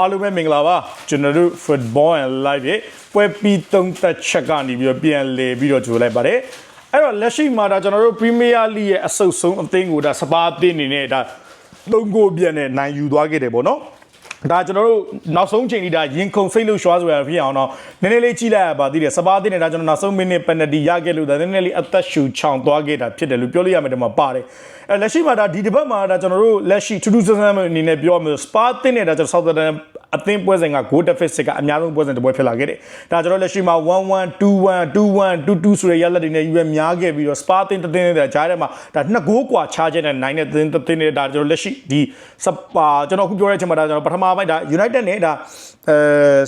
အားလုံးပဲမင်္ဂလာပါကျွန်တော်တို့ football and live ရဲ့ပွဲပြီးသုံးသက်ချက်ကနေပြီးတော့ပြန်လည်ပြီးတော့ကြိုလိုက်ပါတယ်အဲ့တော့လက်ရှိမှာဒါကျွန်တော်တို့ Premier League ရဲ့အဆုတ်ဆုံးအသင်းကိုဒါစပါးအသင်းအနေနဲ့ဒါသုံးကိုပြန်နဲ့နိုင်ယူသွားခဲ့တယ်ပေါ့နော် ဒါကျွန်တော်တို့နောက်ဆုံးချိန်ကြီးဒါရင်ခုန်စိတ်လို့ရှွားဆိုရဖြစ်အောင်တော့နည်းနည်းလေးကြည့်လိုက်ရပါသေးတယ်စပါးအသင်းနဲ့ဒါကျွန်တော်နောက်ဆုံးမိနစ်ပယ်နတီရခဲ့လို့ဒါနည်းနည်းလေးအသက်ရှူချောင်သွားခဲ့တာဖြစ်တယ်လို့ပြောလို့ရမယ်ဒီမှာပါတယ်အဲလက်ရှိမှာဒါဒီတစ်ပတ်မှာဒါကျွန်တော်တို့လက်ရှိထူးထူးဆန်းဆန်းအနေနဲ့ပြောမယ်စပါးအသင်းနဲ့ဒါကျွန်တော် Southampton အသင်းပွဲစဉ်က goal deficit ကအများဆုံးပွဲစဉ်တစ်ပွဲဖြစ်လာခဲ့တယ်။ဒါကျွန်တော်လက်ရှိမှာ1-1 2-1 2-1 2-2ဆိုတဲ့ရလဒ်တွေနဲ့ယူရများခဲ့ပြီးတော့ Spa တင်းတင်းတဲ့ဂျားထဲမှာဒါနှစ်ဂိုးกว่าချားချက်နဲ့နိုင်တဲ့တင်းတင်းနဲ့ဒါကျွန်တော်လက်ရှိဒီစပါကျွန်တော်အခုပြောတဲ့အချိန်မှာဒါကျွန်တော်ပထမပိုင်းဒါ United နဲ့ဒါအဲ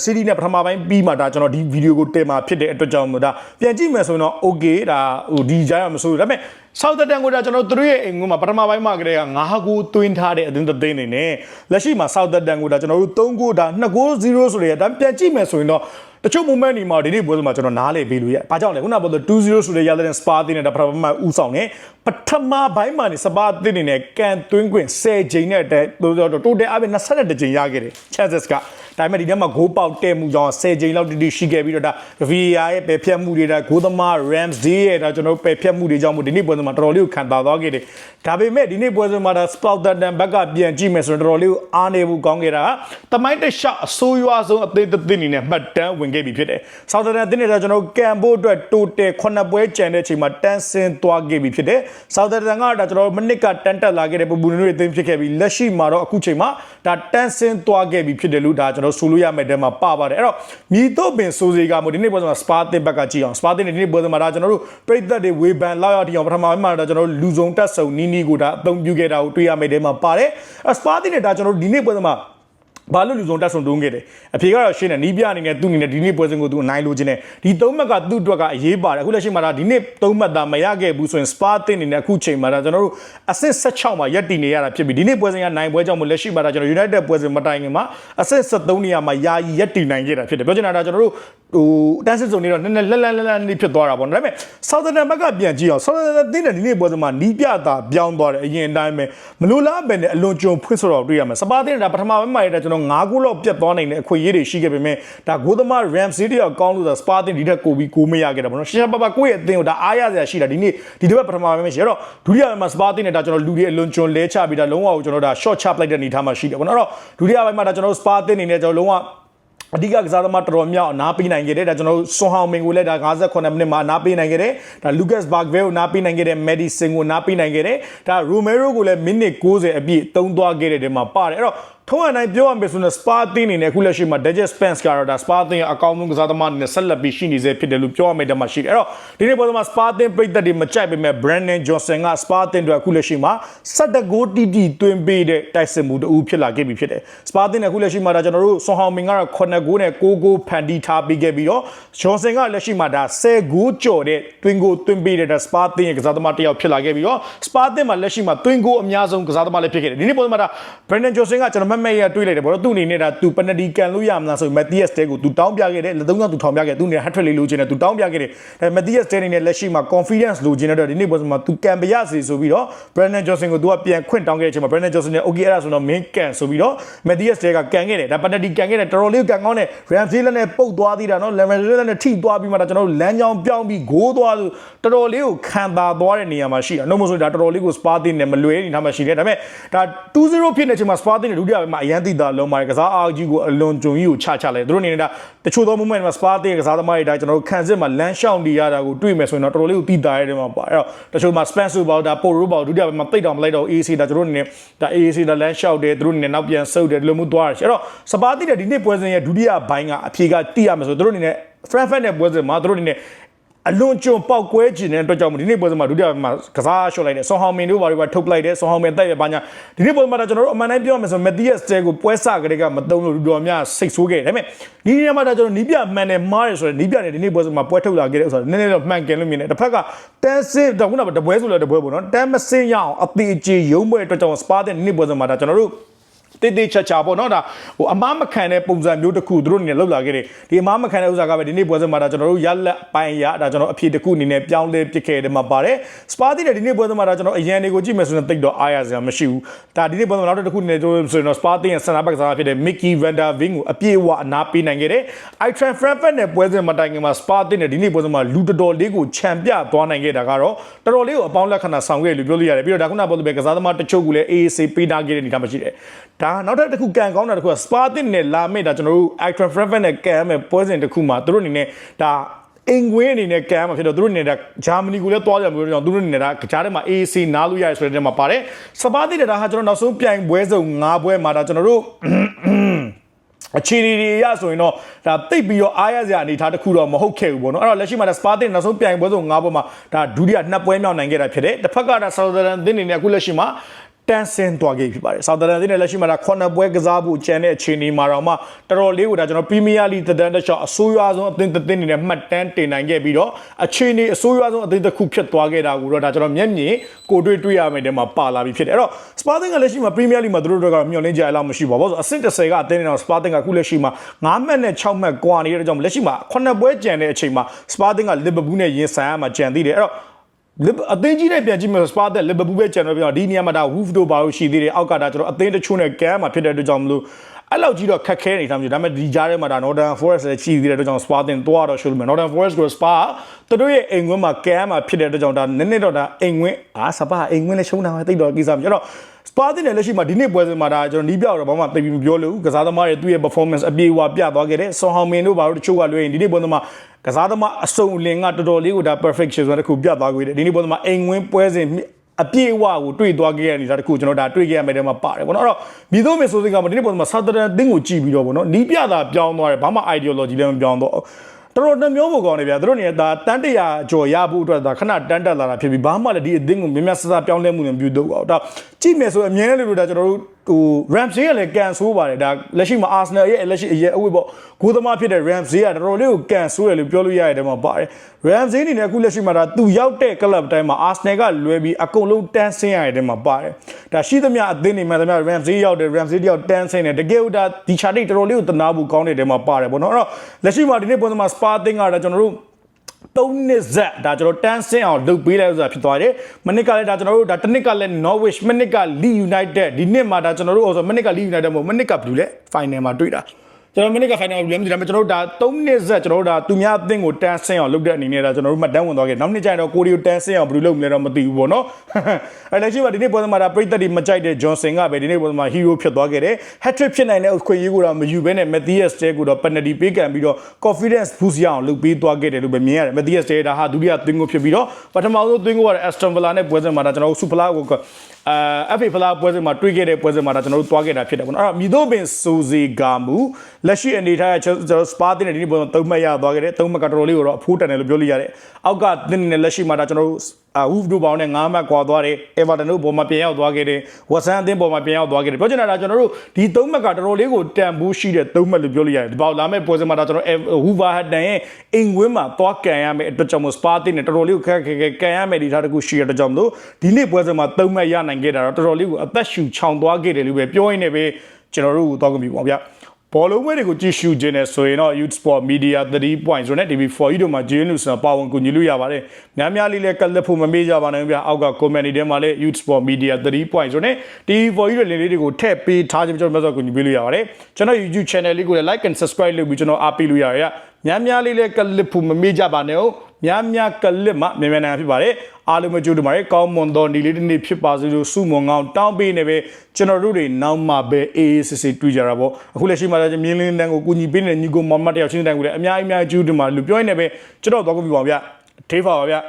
City နဲ့ပထမပိုင်းပြီးမှဒါကျွန်တော်ဒီဗီဒီယိုကိုတင်มาဖြစ်တဲ့အတွက်ကြောင့်မို့ဒါပြန်ကြည့်မယ်ဆိုရင်တော့ okay ဒါဟိုဒီဂျားရမဆိုးဒါပေမဲ့ ဆောက်တတန်ကိုဒါကျွန်တော်တို့ရဲ့အိမ်ကမှာပထမပိုင်းမှာကလေးက9ဂိုးသွင်းထားတဲ့အသင်းတစ်သင်းနေနဲ့လက်ရှိမှာဆောက်တတန်ကိုဒါကျွန်တော်တို့3ဂိုးဒါ2ဂိုး0ဆိုတဲ့ဒါပြန်ကြည့်မယ်ဆိုရင်တော့ တချို့ moment ဒီမှာဒီနေ့ပွဲစဉ်မှာကျွန်တော်နားလေပေးလို့ရ။ဘာကြောင့်လဲခုနကပြောတဲ့2-0ဆိုတဲ့ရတဲ့ Spa တင်းနဲ့ဒါပထမပိုင်းဥဆောင်နေပထမပိုင်းမှာနေ Spa တင်းနေနဲ့ကန်သွင်းခွင့်10ချိန်နဲ့တိုတိုတယ်အပြင်22ချိန်ရခဲ့တယ် Chances ကဒါပေမဲ့ဒီထဲမှာဂိုးပေါက်တဲ့မှုကြောင့်10ချိန်လောက်တိတိရှိခဲ့ပြီးတော့ဒါ VAR ရဲ့ပယ်ဖြတ်မှုတွေဒါဂိုးသမား Ramsey ရဲ့ဒါကျွန်တော်ပယ်ဖြတ်မှုတွေကြောင့်မို့ဒီနေ့ပွဲစဉ်မှာတော်တော်လေးကိုခံတာသွားခဲ့တယ်ဒါပေမဲ့ဒီနေ့ပွဲစဉ်မှာဒါ Southampton ဘက်ကပြန်ကြည့်မယ်ဆိုတော့တော်တော်လေးကိုအားနေဖို့ကောင်းခဲ့တာတမိုင်းတခြားအဆိုးရွားဆုံးအသေးသေးအနေနဲ့မှတ်တမ်းဝင်ခဲ့ပြီဖြစ်တယ် Southampton အသင်းနဲ့ဒါကျွန်တော်ကန်ဖို့အတွက်တိုတယ်9ပွဲကျန်တဲ့အချိန်မှာတန်းဆင်းသွားခဲ့ပြီဖြစ်တယ် Southampton ကဒါကျွန်တော်မိနစ်ကတန်းတက်လာခဲ့တဲ့ပူပူနွေအသင်းဖြစ်ခဲ့ပြီးလက်ရှိမှာတော့အခုချိန်မှာဒါတန်းဆင်းသွားခဲ့ပြီဖြစ်တယ်လို့ဒါကျွန်တော်ဆိုလို့ရမယ်တဲ့မှာပပါတယ်အဲ့တော့မြည်တော့ပင်ဆိုစီကမို့ဒီနေ့ပွဲစဉ်မှာ Spa တင်ဘက်ကကြည့်အောင် Spa တင်ဒီနေ့ပွဲစဉ်မှာဒါကျွန်တော်တို့ပြည်သက်တွေဝေဖန်လောက်ရတီအောင်ပထမပိုင်းမှာဒါကျွန်တော်တို့လူစုံတက်ဆုံနီးနီးကိုဒါအသုံးပြုခဲ့တာကိုတွေ့ရမယ်တဲ့မှာပါတယ်အဲ့ Spa တင်နဲ့ဒါကျွန်တော်တို့ဒီနေ့ပွဲစဉ်မှာ ဘာလို့လူစုံတက်ဆုံတုံးခဲ့တယ်အဖေကတော့ရှင်းတယ်နီးပြအနေနဲ့သူ့အနေနဲ့ဒီနေ့ပွဲစဉ်ကိုသူအနိုင်လိုချင်တယ်ဒီသုံးမှတ်ကသူ့အတွက်ကအရေးပါတယ်အခုလက်ရှိမှာဒါဒီနေ့သုံးမှတ်သာမရခဲ့ဘူးဆိုရင် Spa တင်အနေနဲ့အခုချိန်မှာဒါကျွန်တော်တို့အဆင့်16မှာရက်တည်နေရတာဖြစ်ပြီးဒီနေ့ပွဲစဉ်ကနိုင်ပွဲကြောင့်မို့လက်ရှိမှာဒါကျွန်တော် United ပွဲစဉ်မတိုင်ခင်မှာအဆင့်73နေရာမှာယာယီရက်တည်နိုင်ခဲ့တာဖြစ်တယ်ပြောချင်တာဒါကျွန်တော်တို့ဟိုတန်းစစ်စုံနေတော့နည်းနည်းလက်လက်လက်လက်လေးဖြစ်သွားတာပေါ့နော်ဒါပေမဲ့ Southampton ဘက်ကပြန်ကြည့်အောင် Southampton တင်းတဲ့ဒီနေ့ပွဲစဉ်မှာနီးပြတာပြောင်းသွားတယ်အရင်အတိုင်းပဲမလိုလားပဲနဲ့အလွန်ကြုံဖွင့်ဆိုတော့တွေ့ရမယ်စပါတင်းဒါပထမပိုင်းမှာရတဲ့ကျွန်တော်9ဂိုးလောက်ပြတ်သွားနိုင်တဲ့အခွင့်အရေးတွေရှိခဲ့ပေမဲ့ဒါဂိုးသမား Ramsey တယောက်ကောင်းလို့ဆိုစပါတင်းဒီထက်ကိုပြီးကိုမရခဲ့တာပေါ့နော်ရှင်းရှင်းပပကိုယ့်ရဲ့အသင်းကိုဒါအားရစရာရှိတာဒီနေ့ဒီတစ်ပတ်ပထမပိုင်းမှာရှိတော့ဒုတိယပိုင်းမှာစပါတင်းနဲ့ဒါကျွန်တော်လူတွေအလွန်ကြုံလဲချပြီးဒါလုံးဝကိုကျွန်တော်ဒါ short ချပလိုက်တဲ့အနေထားမှာရှိတယ်ပေါ့နော်အဲ့တော့ဒုတိယပိုင်းမှာဒါကျွန်တော်စပါတင်းအနေနဲ့ကျွန်တော်လုံးဝအဓိကကစားသမားတော်တော်များအောင်နားပေးနိုင်ခဲ့တယ်ဒါကျွန်တော်တို့ဆွန်ဟောင်မင်ကိုလည်းဒါ58မိနစ်မှာနားပေးနိုင်ခဲ့တယ်ဒါလူကတ်ဘတ်ဗဲကိုနားပေးနိုင်ခဲ့တယ်မက်ဒီဆင်ကိုနားပေးနိုင်ခဲ့တယ်ဒါရိုမဲရိုကိုလည်းမိနစ်60အပြည့်တုံးသွားခဲ့တဲ့တဲမှာပါတယ်အဲ့တော့ ထုံးအနိုင်ပြောရမယ်ဆိုရင်စပါတင်းအနေနဲ့အခုလက်ရှိမှာ Digest Spence ကတော့ဒါစပါတင်းရဲ့အကောင်းဆုံးကစားသမားအနေနဲ့ဆက်လက်ပြီးရှိနေစေဖြစ်တယ်လို့ပြောရမယ်တဲ့မှာရှိတယ်အဲ့တော့ဒီနေ့ပေါ်မှာစပါတင်းပြိသက်တွေမကြိုက်ပေမဲ့ Brandon Johnson ကစပါတင်းတွေအခုလက်ရှိမှာ17ဂိုးတီတီတွင်ပေးတဲ့တိုက်စစ်မှုတူဖြစ်လာခဲ့ပြီဖြစ်တယ်စပါတင်းအခုလက်ရှိမှာဒါကျွန်တော်တို့ဆွန်ဟောင်မင်ကတော့9ဂိုးနဲ့6ဂိုးဖန်တီးထားပြီးခဲ့ပြီးတော့ Johnson ကလက်ရှိမှာဒါ10ဂိုးကျော်တဲ့တွင်ဂိုးတွင်ပေးတဲ့စပါတင်းရဲ့ကစားသမားတစ်ယောက်ဖြစ်လာခဲ့ပြီးတော့စပါတင်းမှာလက်ရှိမှာတွင်ဂိုးအများဆုံးကစားသမားလည်းဖြစ်ခဲ့တယ်ဒီနေ့ပေါ်မှာဒါ Brandon Johnson ကကျွန်တော်မက်မဲရတွေးလိုက်တယ်ဘောတော့သူ့အနေနဲ့ဒါသူပနဒီကန်လို့ရမလားဆိုရင် Matthias Tel ကိုသူတောင်းပြခဲ့တယ်လက်သုံးကသူထောင်ပြခဲ့သူအနေနဲ့ hat-trick လေးလိုချင်တယ်သူတောင်းပြခဲ့တယ်ဒါ Matthias Tel အနေနဲ့လက်ရှိမှာ confidence လိုချင်တဲ့တော့ဒီနေ့ပေါ်မှာသူကန်ပြရစီဆိုပြီးတော့ Brandon Johnson ကိုသူကပြန်ခွင့်တောင်းခဲ့တဲ့အချိန်မှာ Brandon Johnson နဲ့ okay အဲ့ဒါဆိုတော့ main ကန်ဆိုပြီးတော့ Matthias Tel ကကန်ခဲ့တယ်ဒါပနဒီကန်ခဲ့တယ်တော်တော်လေးကန်ကောင်းတယ် Ramsey လည်းနဲ့ပုတ်သွားသေးတာနော် Ramsey လည်းနဲ့ထိသွားပြီးမှဒါကျွန်တော်တို့လမ်းကြောင်းပြောင်းပြီးဂိုးသွားလို့တော်တော်လေးကိုခံတာသွားတဲ့နေရာမှာရှိတာနှုတ်မဆိုဒါတော်တော်လေးကို Spa တင်နဲ့မလွယ်နေထားမှရှိတယ်ဒါပေမဲ့ဒါ2-0ဖြစ်နေတဲ့အချိန်မှာ Spa တင်နဲ့ဒုတိယပိုင်းမှာအရန်တိတာလုံးပါတယ်ကစားအားကြီးကိုအလွန်ကြုံကြီးကိုချချလိုက်သူတို့အနေနဲ့ဒါတချို့သော moment မှာ Spa တင်ကစားသမားတွေဒါကျွန်တော်တို့ခံစစ်မှာလမ်းလျှောက်နေရတာကိုတွေ့မယ်ဆိုရင်တော့တော်တော်လေးကိုတိတာရဲတယ်မှာပါအဲ့တော့တချို့မှာ Spence ဘောဒါ Poro ဘောဒုတိယပိုင်းမှာတိတ်တောင်မလိုက်တော့ AC ဒါကျွန်တော်တို့အနေနဲ့ဒါ AC ဒါလမ်းလျှောက်တယ်သူတို့အနေနဲ့နောက်ပြန်ဆုပ်တယ်ဒီလိုမျိုးသွားတယ်အဲ့တော့ Spa တင်တဲ့ဒီနေ့ပွဲစဉ်ရဲ့ဒုတိယပိုင်းကအဖြေကတိရမယ်ဆိုသူတို့အနေနဲ့ Frankfurt နဲ့ပွဲစဉ်မှာသူတို့အနေနဲ့ အလွန်ကျွံပေါက်ကွဲခြင်းတဲ့အတွက်ကြောင့်ဒီနေ့ပွဲစဉ်မှာဒုတိယမှာကစားရှော့လိုက်တယ်ဆွန်ဟောင်မင်တို့ဘာတွေပါထုတ်ပလိုက်တယ်ဆွန်ဟောင်မင်တက်ရပါညာဒီနေ့ပွဲမှာတော့ကျွန်တော်တို့အမှန်တိုင်းပြောရမယ်ဆိုမက်သီးယက်စတဲကိုပွဲစကလေးကမတုံးလို့လူတော်များစိတ်ဆိုးခဲ့တယ်ဒါပေမဲ့ဒီနေ့မှာတော့ကျွန်တော်နီးပြမှန်တယ်မားတယ်ဆိုတော့နီးပြနဲ့ဒီနေ့ပွဲစဉ်မှာပွဲထုတ်လာခဲ့တယ်ဆိုတော့နည်းနည်းတော့မှန်ကန်လို့မြင်တယ်တစ်ဖက်ကတန်းစင်းတော့ခုနကတပွဲဆိုလဲတပွဲပေါ့နော်တန်းမစင်းရအောင်အသေးအကျေရုံးပွဲအတွက်ကြောင့်စပါတဲ့နေ့ပွဲစဉ်မှာဒါကျွန်တော်တို့ တေးသေးချာချာပေါ့နော်ဒါဟိုအမားမခံတဲ့ပုံစံမျိုးတစ်ခုသူတို့အနေနဲ့လောက်လာခဲ့တယ်ဒီအမားမခံတဲ့ဥစ္စာကပဲဒီနေ့ပွဲစဉ်မှာဒါကျွန်တော်တို့ရလက်ပိုင်းရဒါကျွန်တော်အဖြေတစ်ခုအနေနဲ့ပြောင်းလဲပစ်ခဲ့တယ်မှာပါတယ်စပါတီတဲ့ဒီနေ့ပွဲစဉ်မှာဒါကျွန်တော်အရန်တွေကိုကြည့်မယ်ဆိုရင်တိတ်တော့အားရစရာမရှိဘူးဒါဒီနေ့ပွဲစဉ်မှာနောက်တစ်ခုအနေနဲ့တို့ဆိုရင်တော့စပါတီရဲ့ဆန္ဒဘက်ကစားဖြစ်တဲ့ Mickey Van der Ving ကိုအပြည့်အဝအနာပေးနိုင်ခဲ့တယ် Itran Frankfurt နဲ့ပွဲစဉ်မှာတိုင်ခင်မှာစပါတီနဲ့ဒီနေ့ပွဲစဉ်မှာလူတော်တော်လေးကိုခြံပြသွားနိုင်ခဲ့တာကတော့တော်တော်လေးကိုအပေါင်းလက္ခဏာဆောင်ခဲ့လို့ပြောလို့ရတယ်ပြီးတော့ဒါခုနကပြောတဲ့ကစားသမားတချို့ကလည်း AAC ပေးထားခဲ့တဲ့အနေအထားမရှိတယ်ဒါနောက်ထပ်တစ်ခုကန်ကောင်းတာတစ်ခုက Spartan နဲ့လာမယ့်ဒါကျွန်တော်တို့ Icon Frankfurt နဲ့ကန်မယ်ပွဲစဉ်တစ်ခုမှာသူတို့အနေနဲ့ဒါအင်ကွင်းအနေနဲ့ကန်မှာဖြစ်တော့သူတို့အနေနဲ့ဂျာမနီကိုလည်းတွားကြမျိုးတော့သူတို့အနေနဲ့ဒါကြားထဲမှာ AAC နားလို့ရတယ်ဆိုတဲ့နေရာမှာပါတယ်စပါးတိတဲ့ဒါဟာကျွန်တော်နောက်ဆုံးပြိုင်ပွဲစုံ၅ပွဲမှာဒါကျွန်တော်တို့အခြေအနေတွေအရဆိုရင်တော့ဒါတိတ်ပြီးတော့အားရစရာအနေအထားတစ်ခုတော့မဟုတ်ခဲ့ဘူးပေါ့နော်အဲ့တော့လက်ရှိမှာဒါစပါတင်နောက်ဆုံးပြိုင်ပွဲဆုံး၅ပွဲမှာဒါဒုတိယနှစ်ပွဲမြောက်နိုင်ခဲ့တာဖြစ်တယ်တစ်ဖက်ကဒါဆော်ဒါရန်သင်းနေနဲ့အခုလက်ရှိမှာ တန်ဆင်သွားခဲ့ဖြစ်ပါတယ်ဆော်ဒါရန်သင်းနဲ့လက်ရှိမှာဒါခုနှစ်ပွဲကစားဖို့ကြံတဲ့အခြေအနေမှာတော့မှတော်တော်လေးကိုဒါကျွန်တော်ပရီးမီးယားလိတဒန်တစ်ချော့အဆိုးရွားဆုံးအသင်းတစ်သင်းနေနဲ့မှတ်တမ်းတင်နိုင်ခဲ့ပြီးတော့အခြေအနေအဆိုးရွားဆုံးအသင်းတစ်ခုဖြစ်သွားခဲ့တာကိုတော့ဒါကျွန်တော်မျက်မြင်ကိုတွေ့တွေ့ရမယ်တဲ့မှာပါလာပြီဖြစ်တယ်အဲ့တော့စပါတင်ကလက်ရှိမှာပရီးမီးယားလိမှာသူတို့တို့ကမျှော်လင့်ကြရလောက်မရှိပါဘူးဆိုတော့အဆင့်30ကအသင်းနေတော့စပါတင်ကအခုလက်ရှိမှာ9မှတ်နဲ့6မှတ်ကွာနေတဲ့ကြောင့်လက်ရှိမှာ9ပွဲကြံတဲ့အချိန်မှာစပါတင်ကလီဗာပူးနဲ့ရင်ဆိုင်ရမှာကြံသေးတယ်အဲ့တော့လစ် အသင်းကြီးနဲ့ပြန်ကြည့်မယ်စပါတက်လီဗာပူးပဲကျန်တော့ပြန်ဒီနေရာမှာဒါဝူဖ်တို့ဘာလို့ရှိသေးတယ်အောက်ကဒါကျွန်တော်အသင်းတချို့နဲ့ကမ်းမှာဖြစ်တဲ့အတွက်ကြောင့်မလို့ အဲ့လောက်ကြီးတော့ခက်ခဲနေတာမျိုးဒါပေမဲ့ဒီကြားထဲမှာဒါ Northern Forest လည်းရှိသေးတဲ့အတွက်ကြောင့် Spa တင်တော့တော့ရှိလို့မယ် Northern Forest ကို Spa သူတို့ရဲ့အိမ်ဝင်းမှာကမ်းမှာဖြစ်တဲ့အတွက်ကြောင့်ဒါနည်းနည်းတော့ဒါအိမ်ဝင်းအာစပါအိမ်ဝင်းလည်းရှုံးတာပဲတိတ်တော့ကိစ္စမျိုးအဲ့တော့စပါတင်နဲ့လက်ရှိမှာဒီနေ့ပွဲစဉ်မှာဒါကျွန်တော်နီးပြောက်တော့ဘာမှသိပြီးမပြောလို့ကစားသမားတွေသူ့ရဲ့ performance အပြေအဝပြသွားခဲ့တယ်ဆွန်ဟောင်မင်တို့ဘာလို့တချို့ကလွှဲရင်ဒီနေ့ပွဲစဉ်မှာကစားသမားအစုံအလင်ကတော်တော်လေးကိုဒါ perfect ဆိုတဲ့တစ်ခုပြသွားခဲ့တယ်ဒီနေ့ပွဲစဉ်မှာအိမ်ဝင်းပွဲစဉ် အပြည့်အဝကိုတွေ့သွားခဲ့ရတဲ့အနေအထားတစ်ခုကျွန်တော်ဒါတွေ့ခဲ့ရမယ်တဲ့မှာပါတယ်ပေါ့နော်အဲ့တော့မိသုံးမေဆိုစင်ကမဒီနေ့ပုံမှာစာတရန်တင်းကိုကြည့်ပြီးတော့ပေါ့နော်နီးပြတာပြောင်းသွားတယ်ဘာမှ ideology လည်းမပြောင်းတော့တော်တော်နှမျိုးဖို့ကောင်းတယ်ဗျာတို့နေဒါတန်းတရာကြော်ရဖို့အတွက်ဒါခဏတန်းတက်လာတာဖြစ်ပြီးဘာမှလည်းဒီအသင်းကိုမြင်မြတ်ဆဆပြောင်းလဲမှုလည်းမပြုတော့ဘူးဒါကြည့်မယ်ဆိုအမြင်နဲ့လို့ဒါကျွန်တော်တို့ ဟို Ramsey ကလည်းကန်ဆိုးပါတယ်ဒါလက်ရှိမှာ Arsenal ရဲ့လက်ရှိအရေးအဝတ်ပေါ့ဂိုးသမားဖြစ်တဲ့ Ramsey ကတော်တော်လေးကိုကန်ဆိုးတယ်လို့ပြောလို့ရတဲ့မှာပါတယ် Ramsey အနေနဲ့အခုလက်ရှိမှာဒါသူရောက်တဲ့ club တိုင်းမှာ Arsenal ကလွယ်ပြီးအကုန်လုံးတန်းဆင်းရတဲ့မှာပါတယ်ဒါရှိသမျှအသင်းတွေမှာသမျှ Ramsey ရောက်တယ် Ramsey တယောက်တန်းဆင်းတယ်တကယ်လို့ဒါဒီ chart တွေတော်တော်လေးကိုတနာဖို့ကောင်းနေတဲ့မှာပါတယ်ပေါ့နော်အဲ့တော့လက်ရှိမှာဒီနေ့ပုံစံမှာ Spa အသင်းကတော့ကျွန်တော်တို့ သုံးနှစ်ဇက်ဒါကျွန်တော်တန်းဆင်းအောင်လုပ်ပေးလိုက်ဥစ္စာဖြစ်သွားတယ်မနစ်ကလည်းဒါကျွန်တော်တို့ဒါတစ်နှစ်ကလည်း Norwich မနစ်က Leeds United ဒီနှစ်မှာဒါကျွန်တော်တို့ဆိုမနစ်က Leeds United မဟုတ်မနစ်ကဘယ်လိုလဲ final မှာတွေ့တာ ကျွန်တော်မနစ်က final ဘယ်လိုလဲမသိဘူးဒါပေမဲ့ကျွန်တော်တို့ဒါ၃နှစ်ဇက်ကျွန်တော်တို့ဒါသူများအသင်းကိုတန်းဆင်းအောင်လုပ်တဲ့အနေနဲ့ဒါကျွန်တော်တို့မှတ်တမ်းဝင်သွားခဲ့နောက်နှစ်ကျရင်တော့ကိုရီကိုတန်းဆင်းအောင်ဘယ်လိုလုပ်မလဲတော့မသိဘူးပေါ့နော်အဲလက်ရှိမှာဒီနေ့ပွဲစဉ်မှာဒါပရိသတ်တွေမကြိုက်တဲ့ Johnson ကပဲဒီနေ့ပွဲစဉ်မှာ hero ဖြစ်သွားခဲ့တယ် hat trick ဖြစ်နိုင်တဲ့ခွင့်ရေးကိုတော့မယူဘဲနဲ့ Matthias Tell ကိုတော့ penalty ပေးကံပြီးတော့ confidence boost ရအောင်လုပ်ပေးသွားခဲ့တယ်လို့ပဲမြင်ရတယ် Matthias Tell ဒါဟာဒုတိယသွင်းကိုဖြစ်ပြီးတော့ပထမဆုံးသွင်းကိုကတော့ Aston Villa နဲ့ပွဲစဉ်မှာဒါကျွန်တော်တို့ Super League ကို အာ FA ဖလားပွဲစဉ်မှာတွေ့ခဲ့တဲ့ပွဲစဉ်မှာဒါကျွန်တော်တို့တွားခဲ့တာဖြစ်တယ်ပေါ့နော်အဲ့တော့မြည်တို့ပင်စိုးစီကာမူလက်ရှိအနေထားကျွန်တော်စပါတင်တဲ့ဒီနေ့ပွဲမှာသုံးမှတ်ရသွားခဲ့တယ်သုံးမှတ်ကတော်တော်လေးကိုတော့အဖိုးတန်တယ်လို့ပြောလို့ရတယ်အောက်ကတင်းနေတဲ့လက်ရှိမှာဒါကျွန်တော်တို့အာဝူဖ်ဒူဘောင်းနဲ့9မှတ်ကွာသွားတယ်အေဗာတန်တို့ပေါ်မှာပြန်ရောက်သွားခဲ့တယ်ဝက်ဆန်အသင်းပေါ်မှာပြန်ရောက်သွားခဲ့တယ်ပြောချင်တာကကျွန်တော်တို့ဒီသုံးမှတ်ကတော်တော်လေးကိုတန်ဖိုးရှိတဲ့သုံးမှတ်လို့ပြောလို့ရတယ်ဒီပေါလာမဲ့ပွဲစဉ်မှာဒါကျွန်တော်ဟူဗာဟတ်တန်ရဲ့အင်ဝင်းမှာသွားကန်ရမယ်အတွက်ကြောင့်မို့စပါတင်နဲ့တော်တော်လေးကိုခက်ခဲခဲကန်ရမယ်ဒီထားတစ်ခုရှိရတဲ့ကြောင့်မို့ဒီနေ့ပွဲစဉ်မှာသုံးမှတ်ရနိုင်ခဲ့တာတော့တော်တော်လေးကိုအသက်ရှူချောင်သွားခဲ့တယ်လို့ပဲပြောရင်းနဲ့ပဲကျွန်တော်တို့သွားကြပြီပေါ့ဗျာ ဘောလုံးပွဲတွေကိုကြည့်ရှုခြင်းနဲ့ဆိုရင်တော့ Youth Sport Media 3 point ဆိုတဲ့ TV4 တို့မှာ JN News ပါဝင်ကူညီလို့ရပါတယ်။များများလေးလည်းကလစ်ဖို့မမေ့ကြပါနဲ့ဗျာ။အောက်က comment တွေထဲမှာလည်း Youth Sport Media 3 point ဆိုတဲ့ TV4 တို့လင်းလေးတွေကိုထည့်ပေးထားခြင်းကျွန်တော်မျိုးစောကူညီပေးလို့ရပါတယ်။ကျွန်တော် YouTube channel လေးကိုလည်း like and subscribe လုပ်ပြီးကျွန်တော်အားပေးလို့ရရ။များများလေးလည်းကလစ်ဖို့မမေ့ကြပါနဲ့။ များများကလစ်မှမြန်မြန်နိုင်ဖြစ်ပါတယ်အားလုံးပဲကြိုးတပါတယ်ကောင်းမွန်သောဒီလေးတစ်နေ့ဖြစ်ပါစေလို့ဆုမွန်ကောင်းတောင်းပေးနေပဲကျွန်တော်တို့တွေနောက်မှပဲအေးအေးဆေးဆေးတွေ့ကြတာပေါ့အခုလက်ရှိမှာလည်းမြင်းလင်းတန်းကိုကူညီပေးနေတဲ့ညီကိုမောင်မတ်တယောက်ချင်းတန်းကိုလည်းအများကြီးအများကြီးကြိုးတင်ပါလို့ပြောရင်းနဲ့ပဲကျွန်တော်တော့ကြပြီပါဗျာထေးပါပါဗျာ